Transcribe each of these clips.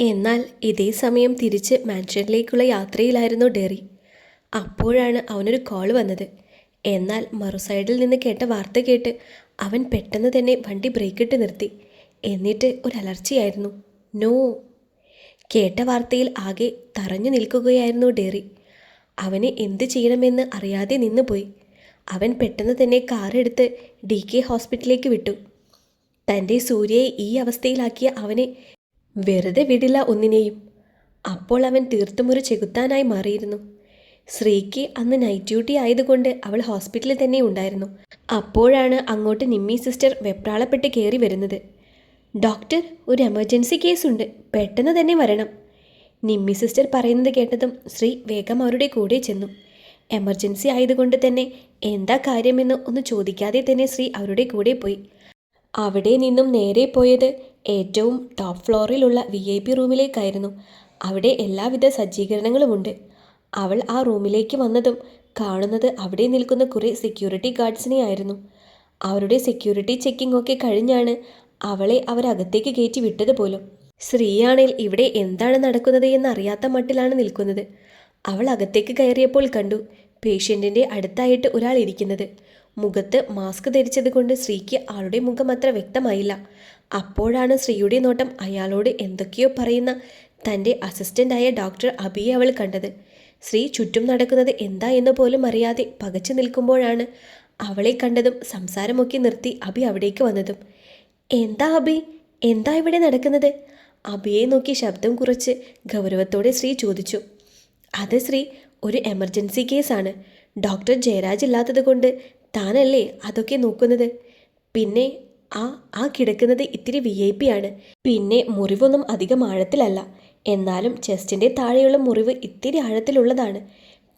എന്നാൽ ഇതേ സമയം തിരിച്ച് മാൻഷനിലേക്കുള്ള യാത്രയിലായിരുന്നു ഡെറി. അപ്പോഴാണ് അവനൊരു കോൾ വന്നത്. എന്നാൽ മറുസൈഡിൽ നിന്ന് കേട്ട വാർത്ത കേട്ട് അവൻ പെട്ടെന്ന് തന്നെ വണ്ടി ബ്രേക്കിട്ട് നിർത്തി. എന്നിട്ട് ഒരു അലർച്ചയായിരുന്നു. നോ. കേട്ട വാർത്തയിൽ ആകെ തറഞ്ഞു നിൽക്കുകയായിരുന്നു ഡെറി. അവന് എന്ത് ചെയ്യണമെന്ന് അറിയാതെ നിന്നുപോയി അവൻ പെട്ടെന്ന് തന്നെ കാറെടുത്ത് ഡി കെ ഹോസ്പിറ്റലിലേക്ക് വിട്ടു. തന്റെ സൂര്യയെ ഈ അവസ്ഥയിലാക്കിയ അവനെ വെറുതെ വിടില്ല ഒന്നിനെയും. അപ്പോൾ അവൻ തീർത്തുമൊരു ചെകുത്താനായി മാറിയിരുന്നു. ശ്രീക്ക് അന്ന് നൈറ്റ് ഡ്യൂട്ടി ആയതുകൊണ്ട് അവൾ ഹോസ്പിറ്റലിൽ തന്നെ ഉണ്ടായിരുന്നു. അപ്പോഴാണ് അങ്ങോട്ട് നിമ്മി സിസ്റ്റർ വെപ്രാളപ്പെട്ട് കയറി വരുന്നത്. ഡോക്ടർ ഒരു എമർജൻസി കേസുണ്ട് പെട്ടെന്ന് തന്നെ വരണം. നിമ്മി സിസ്റ്റർ പറയുന്നത് കേട്ടതും ശ്രീ വേഗം അവരുടെ കൂടെ ചെന്നു. എമർജൻസി ആയതുകൊണ്ട് തന്നെ എന്താ കാര്യമെന്ന് ഒന്ന് ചോദിക്കാതെ തന്നെ ശ്രീ അവരുടെ കൂടെ പോയി. അവിടെ നിന്നും നേരെ പോയത് ഏറ്റവും ടോപ്പ് ഫ്ലോറിലുള്ള വി ഐ പി റൂമിലേക്കായിരുന്നു. അവിടെ എല്ലാവിധ സജ്ജീകരണങ്ങളുമുണ്ട്. അവൾ ആ റൂമിലേക്ക് വന്നതും കാണുന്നത് അവിടെ നിൽക്കുന്ന കുറേ സെക്യൂരിറ്റി ഗാർഡ്സിനെ ആയിരുന്നു അവരുടെ സെക്യൂരിറ്റി ചെക്കിംഗ് ഒക്കെ കഴിഞ്ഞാണ് അവളെ അവരകത്തേക്ക് കയറ്റി വിട്ടത് പോലും. ശ്രീയാണേൽ ഇവിടെ എന്താണ് നടക്കുന്നത് എന്നറിയാത്ത മട്ടിലാണ് നിൽക്കുന്നത്. അവൾ അകത്തേക്ക് കയറിയപ്പോൾ കണ്ടു പേഷ്യന്റിന്റെ അടുത്തായിട്ട് ഒരാൾ ഇരിക്കുന്നത്. മുഖത്ത് മാസ്ക് ധരിച്ചത് കൊണ്ട് ശ്രീക്ക് ആളുടെ മുഖം അത്ര വ്യക്തമായില്ല. അപ്പോഴാണ് ശ്രീയുടെ നോട്ടം അയാളോട് എന്തൊക്കെയോ പറയുന്ന തന്റെ അസിസ്റ്റന്റായ ഡോക്ടർ അബിയെ അവൾ കണ്ടത്. ശ്രീ ചുറ്റും നടക്കുന്നത് എന്താ എന്ന് പോലും അറിയാതെ പകച്ചു നിൽക്കുമ്പോഴാണ് അവളെ കണ്ടതും സംസാരമൊക്കെ നിർത്തി അബി അവിടേക്ക് വന്നതും. എന്താ അബി? എന്താ ഇവിടെ നടക്കുന്നത്? അബിയെ നോക്കി ശബ്ദം കുറച്ച് ഗൗരവത്തോടെ ശ്രീ ചോദിച്ചു. അത് ശ്രീ ഒരു എമർജൻസി കേസാണ്. ഡോക്ടർ ജയരാജ് ഇല്ലാത്തത് കൊണ്ട് താനല്ലേ അതൊക്കെ നോക്കുന്നത്? പിന്നെ ആ ആ കിടക്കുന്നത് ഇത്തിരി വി ഐ പി ആണ്. പിന്നെ മുറിവൊന്നും അധികം ആഴത്തിലല്ല. എന്നാലും ചെസ്റ്റിന്റെ താഴെയുള്ള മുറിവ് ഇത്തിരി ആഴത്തിലുള്ളതാണ്.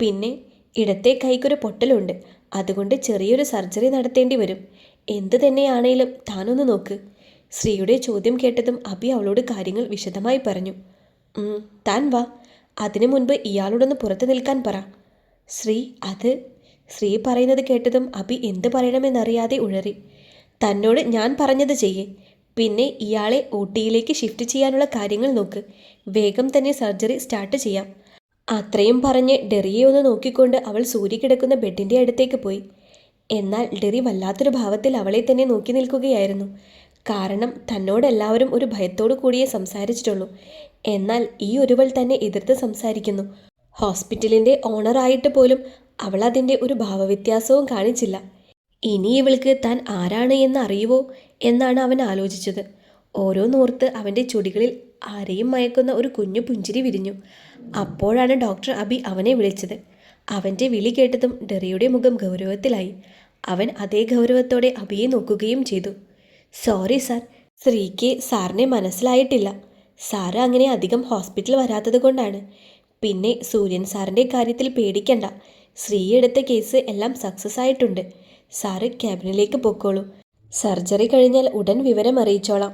പിന്നെ ഇടത്തെ കൈക്കൊരു പൊട്ടലുണ്ട്. അതുകൊണ്ട് ചെറിയൊരു സർജറി നടത്തേണ്ടി വരും. എന്തു തന്നെയാണേലും താനൊന്ന് നോക്ക്. ശ്രീയുടെ ചോദ്യം കേട്ടതും അബി അവളോട് കാര്യങ്ങൾ വിശദമായി പറഞ്ഞു. താൻ വാ. അതിനു മുൻപ് ഇയാളോടൊന്ന് പുറത്തു നിൽക്കാൻ പറ. ശ്രീ അത്? ശ്രീ പറയുന്നത് കേട്ടതും അബി എന്ത് പറയണമെന്നറിയാതെ ഉഴറി. തന്നോട് ഞാൻ പറഞ്ഞത് ചെയ്യേ. പിന്നെ ഇയാളെ ഊട്ടിയിലേക്ക് ഷിഫ്റ്റ് ചെയ്യാനുള്ള കാര്യങ്ങൾ നോക്ക്. വേഗം തന്നെ സർജറി സ്റ്റാർട്ട് ചെയ്യാം. അത്രയും പറഞ്ഞ് ഡെറിയെ ഒന്ന് നോക്കിക്കൊണ്ട് അവൾ സൂര്യ കിടക്കുന്ന ബെഡിന്റെ അടുത്തേക്ക് പോയി. എന്നാൽ ഡെറി വല്ലാത്തൊരു ഭാവത്തിൽ അവളെ തന്നെ നോക്കി നിൽക്കുകയായിരുന്നു. കാരണം തന്നോട് എല്ലാവരും ഒരു ഭയത്തോടു കൂടിയേ സംസാരിച്ചിട്ടുള്ളൂ. എന്നാൽ ഈ ഒരുവൾ തന്നെ എതിർത്ത് സംസാരിക്കുന്നു. ഹോസ്പിറ്റലിന്റെ ഓണറായിട്ട് പോലും അവൾ അതിന്റെ ഒരു ഭാവവ്യത്യാസവും കാണിച്ചില്ല. ഇനി ഇവൾക്ക് താൻ ആരാണ് എന്ന് അറിയുവോ എന്നാണ് അവൻ ആലോചിച്ചത്. ഓരോന്നോർത്ത് അവന്റെ ചുടികളിൽ ആരെയും മയക്കുന്ന ഒരു കുഞ്ഞു പുഞ്ചിരി വിരിഞ്ഞു. അപ്പോഴാണ് ഡോക്ടർ അബി അവനെ വിളിച്ചത്. അവന്റെ വിളി കേട്ടതും ഡെറിയുടെ മുഖം ഗൗരവത്തിലായി. അവൻ അതേ ഗൗരവത്തോടെ അബിയെ നോക്കുകയും ചെയ്തു. സോറി സാർ ശ്രീക്ക് സാറിനെ മനസ്സിലായിട്ടില്ല. സാർ അങ്ങനെ അധികം ഹോസ്പിറ്റൽ വരാത്തത് കൊണ്ടാണ്. പിന്നെ സൂര്യൻ സാറിന്റെ കാര്യത്തിൽ പേടിക്കണ്ട. ശ്രീ എടുത്ത കേസ് എല്ലാം സക്സസ് ആയിട്ടുണ്ട്. സാറ് ക്യാബിനിലേക്ക് പൊക്കോളൂ. സർജറി കഴിഞ്ഞാൽ ഉടൻ വിവരം അറിയിച്ചോളാം.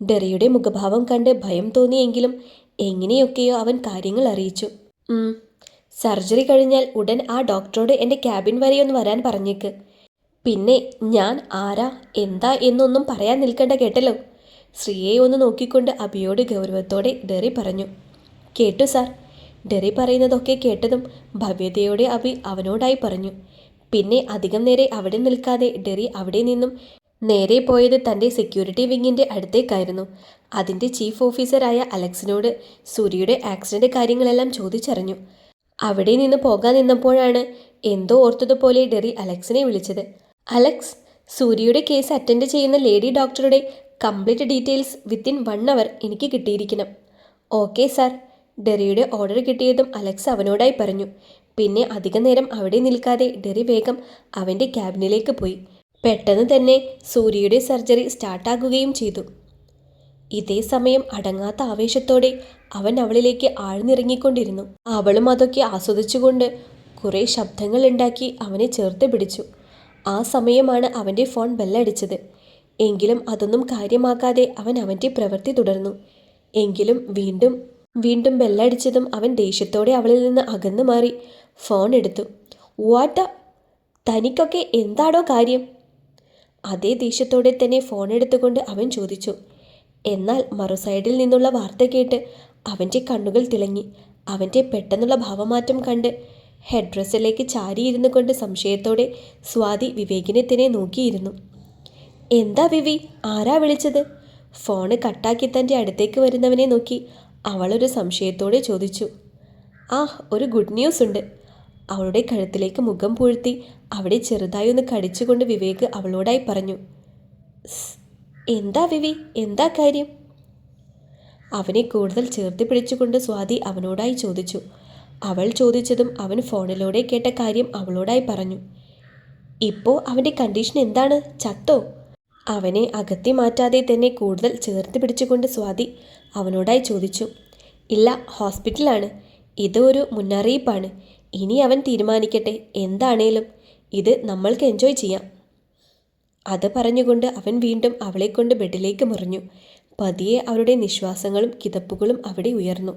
ഡെറിയുടെ മുഖഭാവം കണ്ട് ഭയം തോന്നിയെങ്കിലും എങ്ങനെയൊക്കെയോ അവൻ കാര്യങ്ങൾ അറിയിച്ചു. സർജറി കഴിഞ്ഞാൽ ഉടൻ ആ ഡോക്ടറോട് എന്റെ ക്യാബിൻ വരെ ഒന്ന് വരാൻ പറഞ്ഞേക്ക്. പിന്നെ ഞാൻ ആരാ എന്താ എന്നൊന്നും പറയാൻ നിൽക്കേണ്ട കേട്ടല്ലോ. ശ്രീയെ ഒന്ന് നോക്കിക്കൊണ്ട് അബിയോട് ഗൗരവത്തോടെ ഡെറി പറഞ്ഞു. കേട്ടു സാർ. ഡെറി പറയുന്നതൊക്കെ കേട്ടതും ഭവ്യതയോടെ അബി അവനോടായി പറഞ്ഞു. പിന്നെ അധികം നേരെ അവിടെ നിൽക്കാതെ ഡെറി അവിടെ നിന്നും നേരെ പോയത് തന്റെ സെക്യൂരിറ്റി വിങ്ങിന്റെ അടുത്തേക്കായിരുന്നു. അതിന്റെ ചീഫ് ഓഫീസറായ അലക്സിനോട് സൂര്യയുടെ ആക്സിഡന്റ് കാര്യങ്ങളെല്ലാം ചോദിച്ചറിഞ്ഞു. അവിടെ നിന്ന് പോകാൻ നിന്നപ്പോഴാണ് എന്തോ ഓർത്തതുപോലെ ഡെറി അലക്സിനെ വിളിച്ചത്. അലക്സ് സൂര്യയുടെ കേസ് അറ്റൻഡ് ചെയ്യുന്ന ലേഡി ഡോക്ടറുടെ complete details within one hour എനിക്ക് കിട്ടിയിരിക്കണം. ഓക്കെ സാർ ഡെറിയുടെ ഓർഡർ കിട്ടിയതും അലക്സ് അവനോടായി പറഞ്ഞു. പിന്നെ അധിക നേരം അവിടെ നിൽക്കാതെ ഡെറി വേഗം അവന്റെ ക്യാബിനിലേക്ക് പോയി. പെട്ടെന്ന് തന്നെ സൂര്യയുടെ സർജറി സ്റ്റാർട്ടാകുകയും ചെയ്തു. ഇതേ സമയം അടങ്ങാത്ത ആവേശത്തോടെ അവൻ അവളിലേക്ക് ആഴ്ന്നിറങ്ങിക്കൊണ്ടിരുന്നു. അവളും അതൊക്കെ ആസ്വദിച്ചുകൊണ്ട് കുറേ ശബ്ദങ്ങൾ ഉണ്ടാക്കി അവനെ ചേർത്ത് പിടിച്ചു. ആ സമയമാണ് അവന്റെ ഫോൺ ബെല്ലടിച്ചത്. എങ്കിലും അതൊന്നും കാര്യമാക്കാതെ അവൻ അവന്റെ പ്രവൃത്തി തുടർന്നു. എങ്കിലും വീണ്ടും വീണ്ടും ബെല്ലടിച്ചതും അവൻ ദേഷ്യത്തോടെ അവളിൽ നിന്ന് അകന്നു മാറി. ഫോൺ എടുത്തു. വാട്ട? തനിക്കൊക്കെ എന്താടോ കാര്യം? അതേ ദേഷ്യത്തോടെ തന്നെ ഫോൺ എടുത്തുകൊണ്ട് അവൻ ചോദിച്ചു. എന്നാൽ മറുസൈഡിൽ നിന്നുള്ള വാർത്ത കേട്ട് അവന്റെ കണ്ണുകൾ തിളങ്ങി. അവന്റെ പെട്ടെന്നുള്ള ഭാവമാറ്റം കണ്ട് ഹെഡ് ഡ്രസ്സിലേക്ക് ചാരിയിരുന്നു കൊണ്ട് സംശയത്തോടെ സ്വാതി വിവേകിനെ തന്നെ നോക്കിയിരുന്നു. എന്താ വിവി? ആരാ വിളിച്ചത്? ഫോണ് കട്ടാക്കി തന്റെ അടുത്തേക്ക് വരുന്നവനെ നോക്കി അവളൊരു സംശയത്തോടെ ചോദിച്ചു. ആ ഒരു ഗുഡ് ന്യൂസ് ഉണ്ട്. അവളുടെ കഴുത്തിലേക്ക് മുഖം പൂഴ്ത്തി അവിടെ ചെറുതായി ഒന്ന് കടിച്ചുകൊണ്ട് വിവേക് അവളോടായി പറഞ്ഞു എന്താ വിവി? എന്താ കാര്യം? അവനെ കൂടുതൽ ചേർത്ത് പിടിച്ചുകൊണ്ട് സ്വാതി അവനോടായി ചോദിച്ചു. അവൾ ചോദിച്ചതും അവൻ ഫോണിലൂടെ കേട്ട കാര്യം അവളോടായി പറഞ്ഞു ഇപ്പോൾ അവന്റെ കണ്ടീഷൻ എന്താണ്? ചത്തോ? അവനെ അകത്തി മാറ്റാതെ തന്നെ കൂടുതൽ ചേർത്ത് പിടിച്ചുകൊണ്ട് സ്വാതി അവനോടായി ചോദിച്ചു ഇല്ല ഹോസ്പിറ്റലാണ്. ഇത് ഒരു മുന്നറിയിപ്പാണ്. ഇനി അവൻ തീരുമാനിക്കട്ടെ. എന്താണേലും. ഇത് നമ്മൾക്ക് എൻജോയ് ചെയ്യാം. അത് പറഞ്ഞുകൊണ്ട് അവൻ വീണ്ടും അവളെക്കൊണ്ട് ബെഡിലേക്ക് മുറിഞ്ഞു. പതിയെ അവരുടെ നിശ്വാസങ്ങളും കിതപ്പുകളും അവിടെ ഉയർന്നു.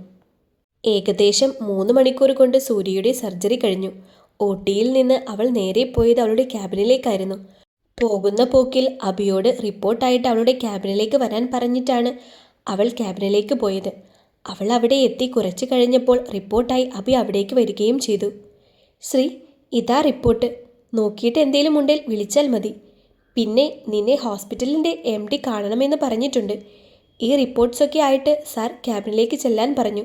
ഏകദേശം മൂന്ന് മണിക്കൂർ കൊണ്ട് സൂര്യയുടെ സർജറി കഴിഞ്ഞു. ഓട്ടിയിൽ നിന്ന് അവൾ നേരെ പോയത് അവളുടെ ക്യാബിനിലേക്കായിരുന്നു. പോകുന്ന പോക്കിൽ അബിയോട് റിപ്പോർട്ടായിട്ട് അവളുടെ ക്യാബിനിലേക്ക് വരാൻ പറഞ്ഞിട്ടാണ് അവൾ ക്യാബിനിലേക്ക് പോയത്. അവൾ അവിടെ എത്തി കുറച്ച് കഴിഞ്ഞപ്പോൾ റിപ്പോർട്ടായി അഭി അവിടേക്ക് വരികയും ചെയ്തു. ശ്രീ ഇതാ റിപ്പോർട്ട്. നോക്കിയിട്ട് എന്തെങ്കിലും ഉണ്ടെങ്കിൽ വിളിച്ചാൽ മതി. പിന്നെ നിന്നെ ഹോസ്പിറ്റലിന്റെ എം ഡി കാണണമെന്ന് പറഞ്ഞിട്ടുണ്ട്. ഈ റിപ്പോർട്ട്സൊക്കെ ആയിട്ട് സാർ ക്യാബിനിലേക്ക് ചെല്ലാൻ പറഞ്ഞു.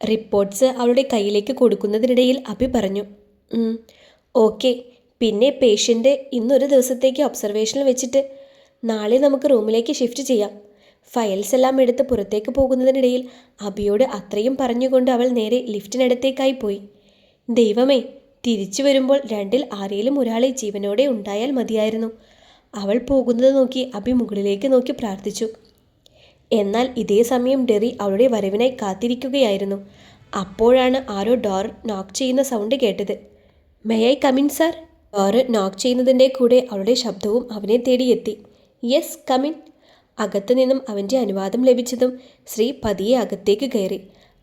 റിപ്പോർട്ട്സ് അവളുടെ കയ്യിലേക്ക് കൊടുക്കുന്നതിനിടയിൽ അഭി പറഞ്ഞു. "ഉം, ഓക്കെ. പിന്നെ പേഷ്യന്റ് ഇന്നൊരു ദിവസത്തേക്ക് ഒബ്സർവേഷനിൽ വെച്ചിട്ട് നാളെ നമുക്ക് റൂമിലേക്ക് ഷിഫ്റ്റ് ചെയ്യാം. ഫയൽസ് എല്ലാം എടുത്ത് പുറത്തേക്ക് പോകുന്നതിനിടയിൽ അബിയോട് അത്രയും പറഞ്ഞുകൊണ്ട് അവൾ നേരെ ലിഫ്റ്റിനടുത്തേക്കായി പോയി. ദൈവമേ തിരിച്ചു വരുമ്പോൾ രണ്ടിൽ ആരെങ്കിലും ഒരാളെ ജീവനോടെ ഉണ്ടായാൽ മതിയായിരുന്നു. അവൾ പോകുന്നത് നോക്കി അബി മുകളിലേക്ക് നോക്കി പ്രാർത്ഥിച്ചു. എന്നാൽ ഇതേ സമയം ഡെറി അവളുടെ വരവിനായി കാത്തിരിക്കുകയായിരുന്നു. അപ്പോഴാണ് ആരോ ഡോർ നോക്ക് ചെയ്യുന്ന സൗണ്ട് കേട്ടത്. May I come in sir door knock ചെയ്യുന്നതിന്റെ കൂടെ അവളുടെ ശബ്ദവും അവനെ തേടിയെത്തി. യെസ് കമിൻ അകത്തു നിന്നും അവന്റെ അനുവാദം ലഭിച്ചതും ശ്രീ പതിയെ അകത്തേക്ക് കയറി.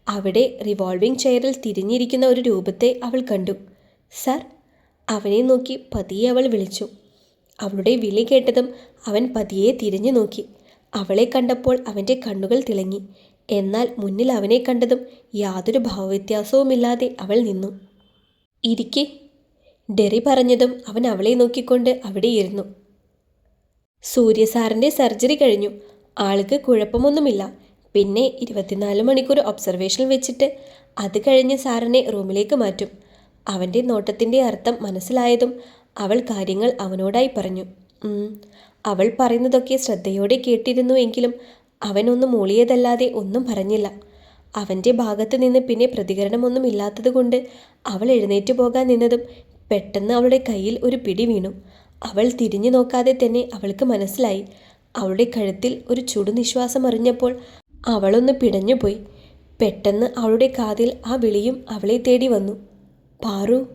അവിടെ റിവോൾവിംഗ് ചെയറിൽ തിരിഞ്ഞിരിക്കുന്ന ഒരു രൂപത്തെ അവൾ കണ്ടു. സർ അവനെ നോക്കി പതിയെ അവൾ വിളിച്ചു. അവളുടെ വിളി കേട്ടതും അവൻ പതിയെ തിരിഞ്ഞു നോക്കി. അവളെ കണ്ടപ്പോൾ അവന്റെ കണ്ണുകൾ തിളങ്ങി. എന്നാൽ മുന്നിൽ അവനെ കണ്ടതും യാതൊരു ഭാവവ്യത്യാസവുമില്ലാതെ അവൾ നിന്നു. ഇരിക്കെ ഡെറി പറഞ്ഞതും അവൻ അവളെ നോക്കിക്കൊണ്ട് അവിടെ ഇരുന്നു. സൂര്യസാറിന്റെ സർജറി കഴിഞ്ഞു. ആൾക്ക് കുഴപ്പമൊന്നുമില്ല. പിന്നെ ഇരുപത്തിനാല് മണിക്കൂർ ഒബ്സർവേഷനിൽ വെച്ചിട്ട് അത് കഴിഞ്ഞ് സാറിനെ റൂമിലേക്ക് മാറ്റും. അവന്റെ നോട്ടത്തിന്റെ അർത്ഥം മനസ്സിലായതും അവൾ കാര്യങ്ങൾ അവനോടായി പറഞ്ഞു. അവൾ പറയുന്നതൊക്കെ ശ്രദ്ധയോടെ കേട്ടിരുന്നു എങ്കിലും അവനൊന്നും മൂളിയതല്ലാതെ ഒന്നും പറഞ്ഞില്ല. അവന്റെ ഭാഗത്ത് നിന്ന് പിന്നെ പ്രതികരണമൊന്നും ഇല്ലാത്തതുകൊണ്ട് അവൾ എഴുന്നേറ്റ് പോകാൻ നിന്നതും പെട്ടെന്ന് അവളുടെ കയ്യിൽ ഒരു പിടി വീണു. അവൾ തിരിഞ്ഞു നോക്കാതെ തന്നെ അവൾക്ക് മനസ്സിലായി. അവളുടെ കഴുത്തിൽ ഒരു ചുടുനിശ്വാസം അറിഞ്ഞപ്പോൾ അവളൊന്ന് പിടഞ്ഞുപോയി. പെട്ടെന്ന് അവളുടെ കാതിൽ ആ വിളിയും അവളെ തേടി വന്നു. പാറു